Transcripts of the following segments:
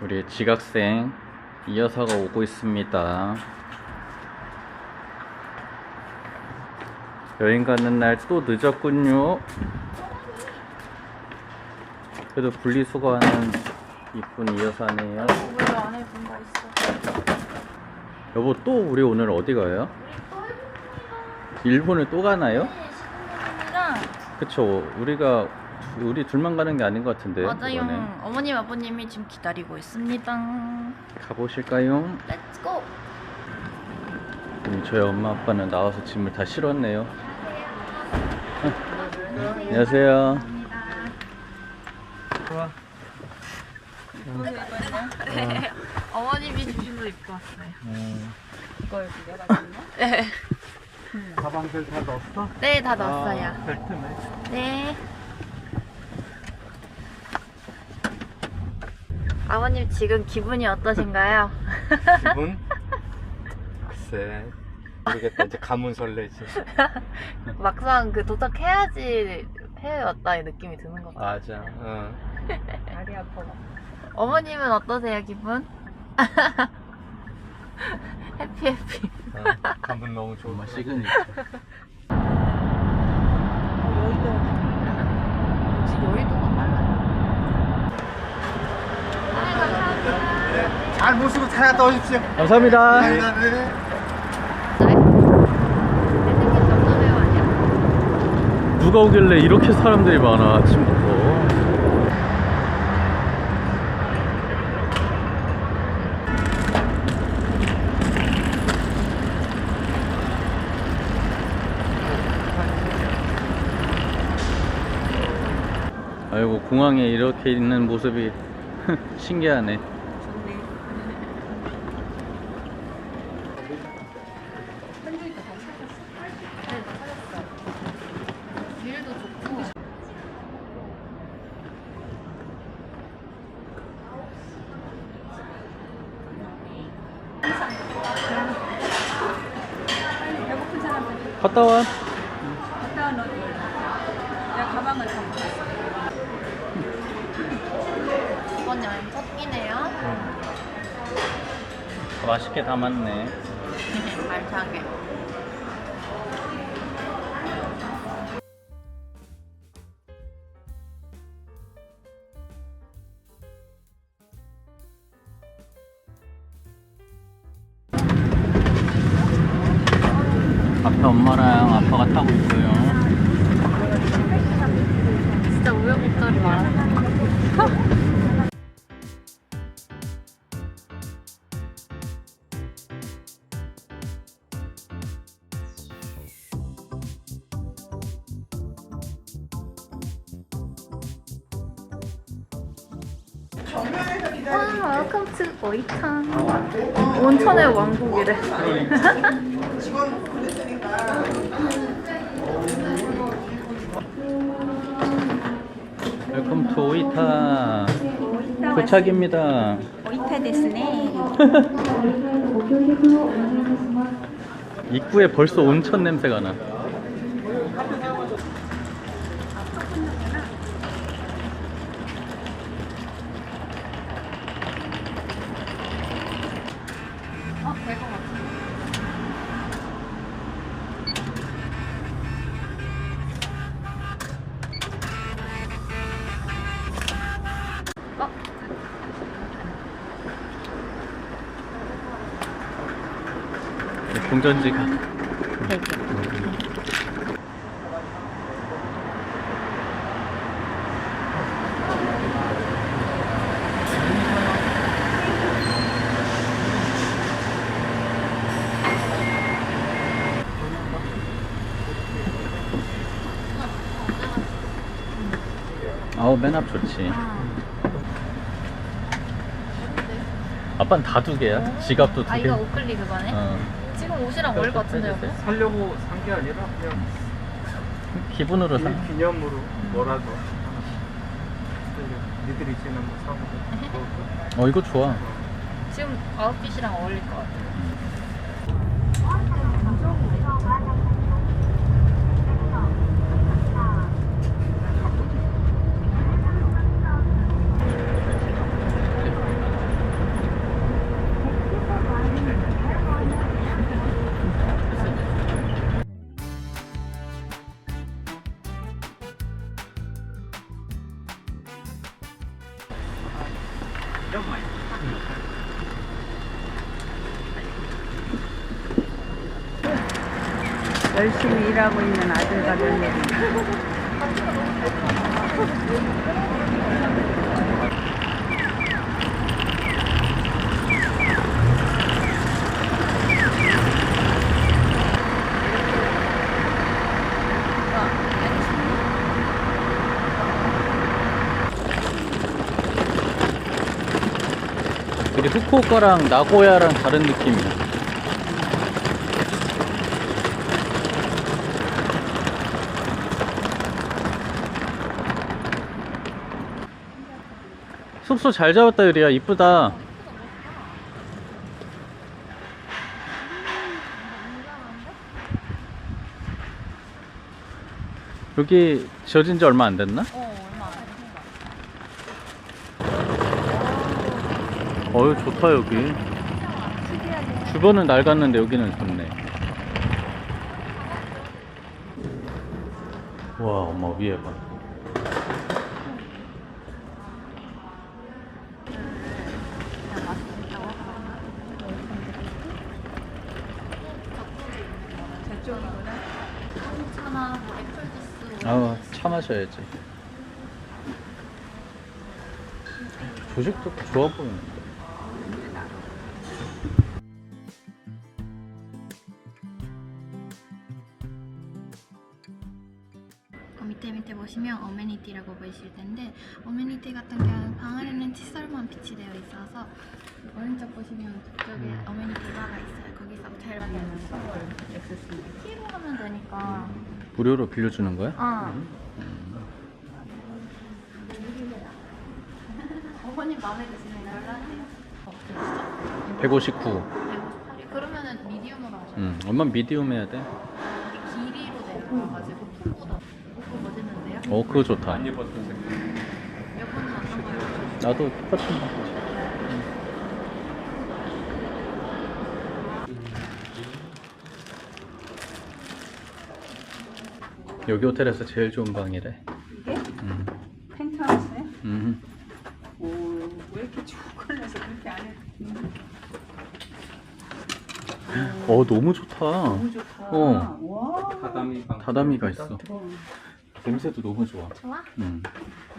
우리 지각생 이 여사가 오고 있습니다. 여행 가는 날 또 늦었군요. 그래도 분리수거하는 이쁜 이 여사네요. 왜 안에 뭔가 있어? 여보 또 우리 오늘 어디 가요? 일본을 또 가나요? 신부님이랑 그쵸 우리가 우리 둘만 가는 게 아닌 것 같은데 맞아요. 이번엔. 어머님 아버님이 지금 기다리고 있습니다. 가보실까요? 렛츠고. 음, 저희 엄마 아빠는 나와서 짐을 다 실었네요. 안녕하세요. 좋아. 어머님이 주신 거 입고 왔어요. 음, 이걸 빌려가지고. 네. 가방들 다 넣었어? 네, 다 넣었어요. 아, 벨트네. 네. 아버님 지금 기분이 어떠신가요? 기분? 글쎄. 모르겠다. 이제 가문 설레지. 막상 그 도착해야지 해외 왔다 이 느낌이 드는 것 같아요. 맞아. 응. 다리 아파. 어머님은 어떠세요 기분? 해피 해피. 어, 가문 너무 좋은 시그니처. 역시 여의도가 달라요. 잘 모시고 타야 떠오십시오. 감사합니다. 네. 대생님 남자배우 아니야? 누가 오길래 이렇게 사람들이 많아 아침부터. 아이고 공항에 이렇게 있는 모습이 신기하네. 뷰도 좋고. 갔다 와. 이번 여행 첫 끼네요. 맛있게 담았네. 말차게. 와, 웰컴 투 오이탄. 온천의 왕국이래. 웰컴 투 오이타. 도착입니다. おいたですね。 입구에 벌써 온천 냄새가 나. 어, 될것 같아. 어? 동전지가. 아우 맨 앞 좋지. 아빠는 다 두 개야? 지갑도 두 아, 개? 이거 옷걸리 그거네? 어. 지금 옷이랑 어울릴 것 같은데, 여보? 살려고 산 게 아니라 그냥 기분으로 사. 기- 기념으로 뭐라도 하나씩. 살려. 니들이 지는 거 사고. 어 이거 좋아. 지금 아웃핏이랑 어울릴 것 같아. 열심히 일하고 있는 아들과 며느리. 우리 후쿠오카랑 나고야랑 다른 느낌이야. 숙소 잘 잡았다 유리야. 이쁘다. 여기 지어진 지 얼마 안 됐나? 어 얼마 안 해. 어유 좋다 여기. 주변은 낡았는데 여기는 좋네. 와 엄마 위에 봐 차나 뭐 애플 주스. 마셔야지 조식도 좋아 보이는데 어, 밑에 밑에 보시면 어메니티라고 보이실 텐데 어메니티 같은 경우는 방 안에는 칫솔만 비치되어 있어서 오른쪽 보시면 저쪽에 어메니티 바가 있어요. 거기서 제일 많이 키로 하면 되니까. 무료로 빌려주는 거야? 어. 어머님 마음에 드시면 연락해요. 어, 159 158이 그러면은 미디움으로 하셔요. 음, 엄마 미디움 해야 돼? 이게 길이로 내려가가지고 품보다 그거 멋있는데요? 어 그거 좋다 안 입었던 색. 여분은 어떤 거예요? 나도 똑같은 거 여기 호텔에서 제일 좋은 방이래 이게 음, 펜트하우스에? 음. 오, 왜 이렇게 쭉 걸려서 그렇게 안 해? 어 너무 좋다 너무 좋다. 어. 와. 다다미 방. 다다미가 있어 어, 냄새도 너무 좋아 좋아? 음.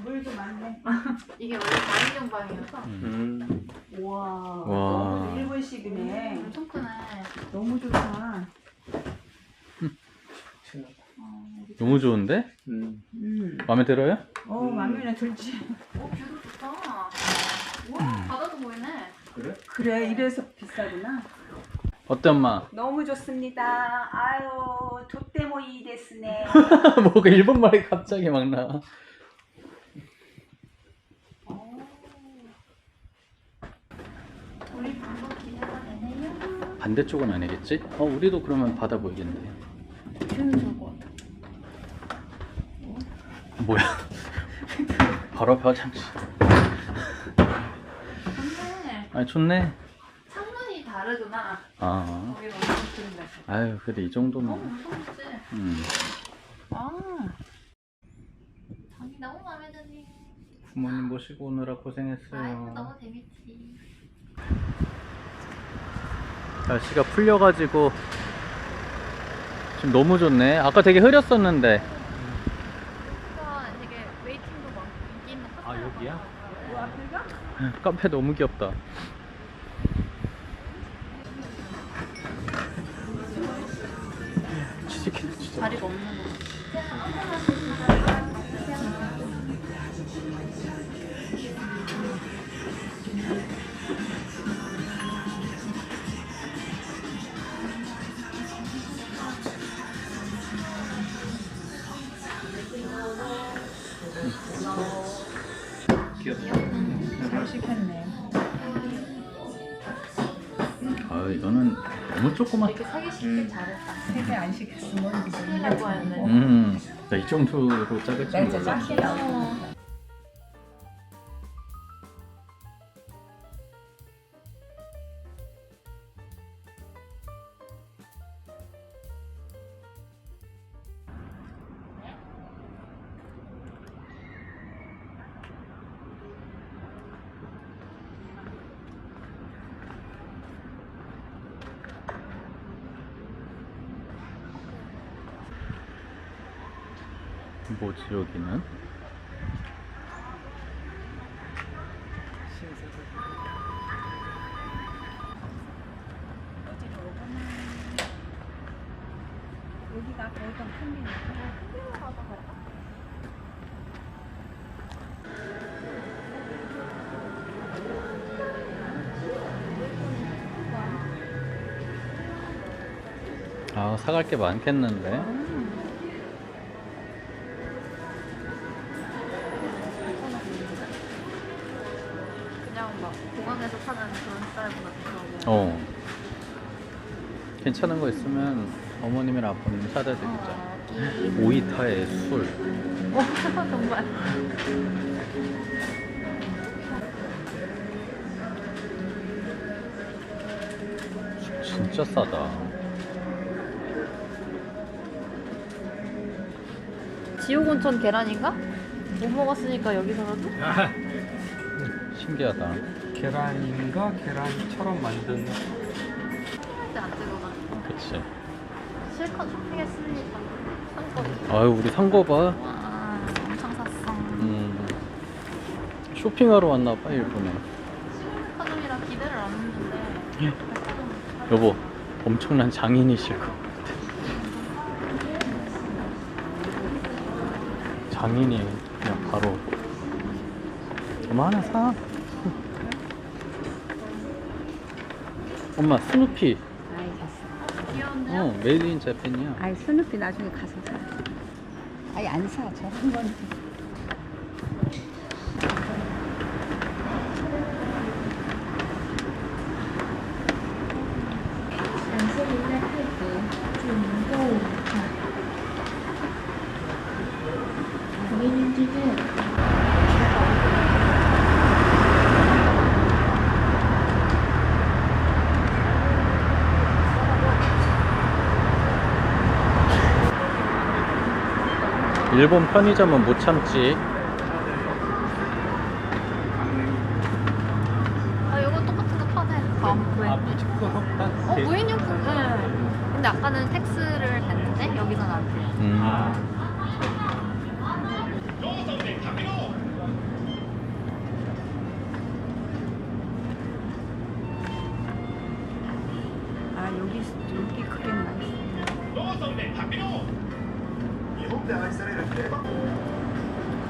물도 많네. 이게 원래 4인용 방이어서 음. 와. 와. 너무 일본식이네. 엄청 크네. 너무 좋다. 너무 좋은데? 음. 음. 마음에 들어요? 어, 마음에 들지. 오, 뷰도 좋다. 와, 바다도 보이네. 그래? 그래, 이래서 비싸구나. 어때 엄마? 너무 좋습니다. 아유, 도떼모이 데스네. 뭐가 일본 말이 갑자기 막 우리 방송 기대가 되네요. 반대쪽은 아니겠지? 어 우리도 그러면 바다 보이겠네. 뭐야 바로 앞에 화장실 근데 아니 좋네 다르구나. 아 엄청 큰데. 아유 그래 이 어, 정도면 무서웠지? 음. 아. 방이 너무 마음에 드네. 부모님 모시고 오느라 아이고, 고생했어요 너무 재밌지. 날씨가 풀려가지고 지금 너무 좋네 아까 되게 흐렸었는데 여기가 되게 웨이팅도 많고 인기 있는 카페. 아, 여기야? 카페 너무 귀엽다 자리가 없는 조그맣다 이렇게 사기 쉽게 잘했다. 세개 안 시켰으면 큰일 날 뻔했네. 음, 나 이 정도로 몰랐어 작게 나와. 어. 뭐지 여기는? 아 사갈 게 많겠는데? 괜찮은 거 있으면 어머님이랑 아버님 사다 드리자 어, 오이타에 술 정말. 진짜 싸다 지옥온천 계란인가? 못 먹었으니까 여기서라도? 신기하다 계란인가 계란처럼 만든. 그치 실컷 쇼핑했으니까 상권. 아유 우리 산 거 봐. 와, 엄청 샀어. 음, 쇼핑하러 왔나 봐 일본에. 백화점이라 기대를 안 했는데. 여보, 엄청난 장인이실 것 같아. 장인이 그냥 바로 엄마 하나 사. 엄마 스누피. 어, 메이드 인 재팬이야. 아이 스누피 나중에 가서 사 아이 안사. 저런 건 일본 편의점은 못 참지.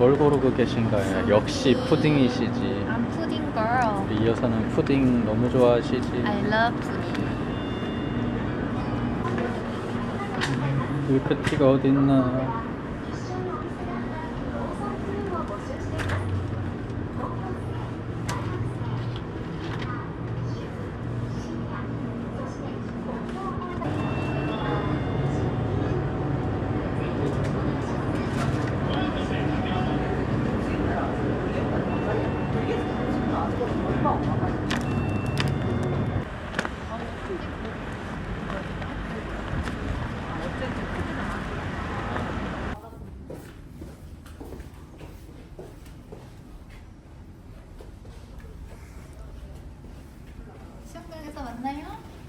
뭘 고르고 계신가요? 역시 푸딩이시지. I'm pudding girl. 이 여사는 푸딩 너무 좋아하시지. I love pudding. 밀크티가 어딨나?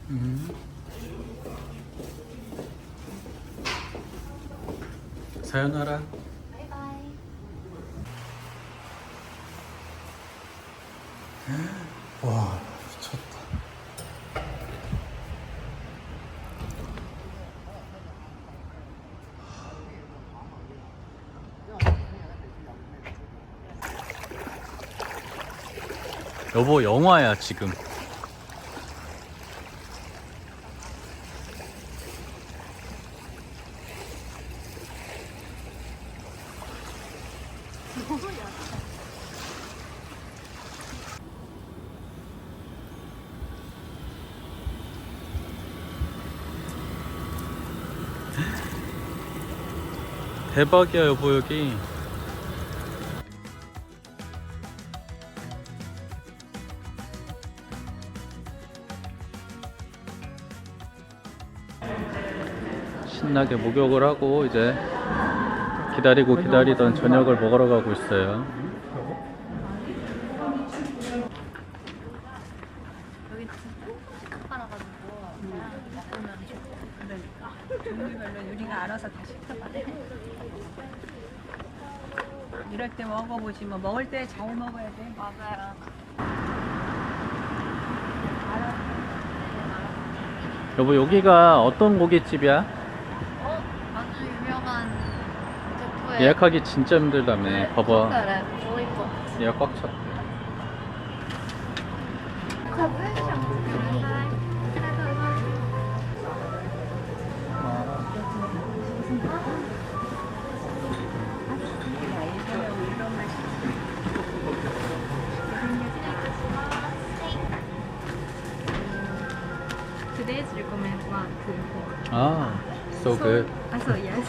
음. 사연하라. 바이바이. 와 미쳤다. 여보 영화야 지금. 대박이야 여보 여기. 신나게 목욕을 하고 이제 기다리고 기다리던 저녁을 먹으러 가고 있어요. 여기 진짜 팔아가지고 먹으면 좋고. 그러니까 종류별로 우리가 알아서 다 시켜봐 이럴 때 먹어보시면 먹을 때 잘 먹어야 돼. 맞아요. 여보 여기가 어떤 고깃집이야? 어? 아주 유명한 제프의 예약하기 진짜 힘들다며 네, 봐봐 그래, 조이퍼. 예약 꽉 찼대 Today's recommend one food. 아 so good Ah, so yes.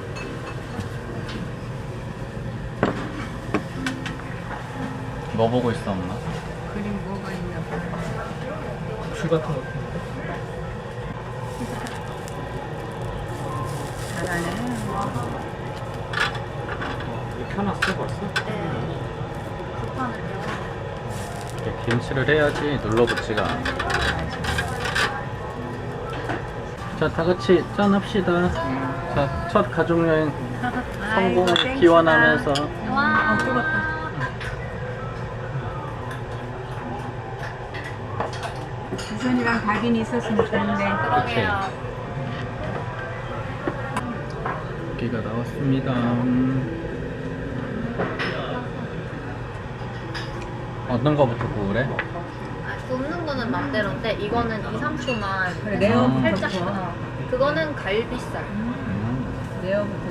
뭐 보고 있어 엄마? 그림 뭐가 있나 봐. 술 같은 거. 잘하네. 어, 이거 켜놨어 벌써? 네. 급판을요. 이렇게 김치를 해야지 눌러붙지가 않아 자 다 같이 짠 합시다 자 첫 가족여행 성공 아이고, 땡큐다. 기원하면서 와. 어, 뜨겁다. 주선이랑 각인이 있었으면 좋은데. 그러게요. 고기가 나왔습니다 음. 어떤 거부터 구우래? 아, 굽는 거는 맘대로인데 이거는 2, 3초만 그래, 해서 살짝. 어, 그거는 갈비살. 음, 레어부터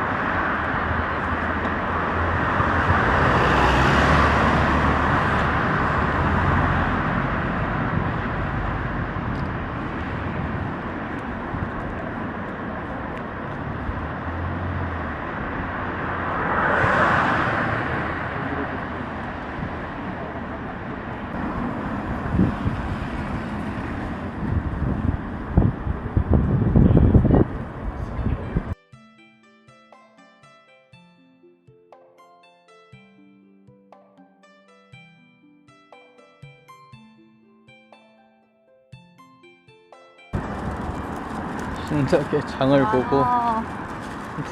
신기하게 장을 보고 아,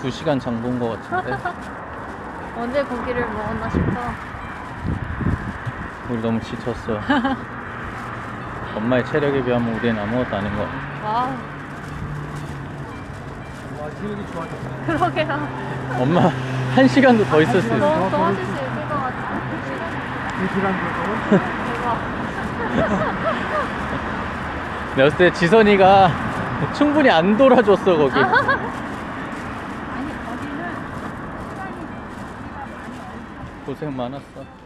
2시간 장 본 것 같은데 언제 고기를 먹었나 싶어. 우리 너무 지쳤어 엄마의 체력에 비하면 우리는 아무것도 아닌 것 같아 와, 와 기분이 좋아졌네. 그러게요. 엄마 한 시간도 더 있을 수 있어 더, 더 하실 수 있을 것 같아. 이 시간 정도. 대박. 내가 봤을 때 지선이가 충분히 안 돌아줬어 거기. 고생 많았어